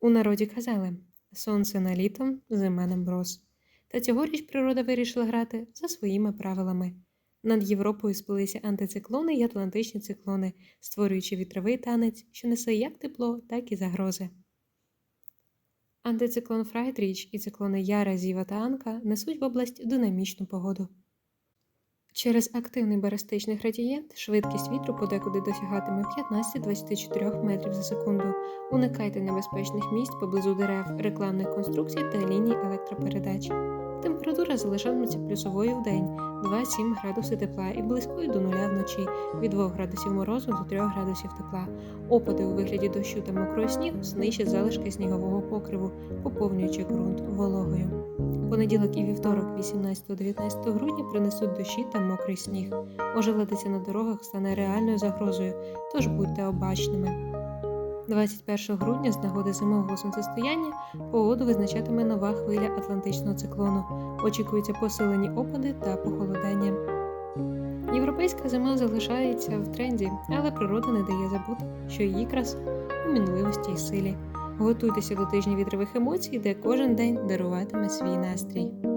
У народі казали сонце на літо, зима на мороз. Та цьогоріч природа вирішила грати за своїми правилами. Над Європою сплелися антициклони й атлантичні циклони, створюючи вітровий танець, що несе як тепло, так і загрози. Антициклон Фрайдріч і циклони Яра, Зіва та Анка несуть в область динамічну погоду. Через активний баристичний градієнт швидкість вітру подекуди досягатиме 15-24 метрів за секунду. Уникайте небезпечних місць поблизу дерев, рекламних конструкцій та ліній електропередач. Температура залишатиметься плюсовою в день 2-7 градуси тепла і близькою до нуля вночі від 2 градусів морозу до 3 градусів тепла. Опади у вигляді дощу та мокрого снігу знищать залишки снігового покриву, поповнюючи ґрунт вологою. Понеділок і вівторок, 18-19 грудня, принесуть дощі та мокрий сніг. Ожеледиця на дорогах стане реальною загрозою, тож будьте обачними. 21 грудня з нагоди зимового сонцестояння погоду визначатиме нова хвиля Атлантичного циклону. Очікуються посилені опади та похолодання. Європейська зима залишається в тренді, але природа не дає забути, що її краса у мінливості й силі. Готуйтеся до тижня вітрових емоцій, де кожен день даруватиме свій настрій.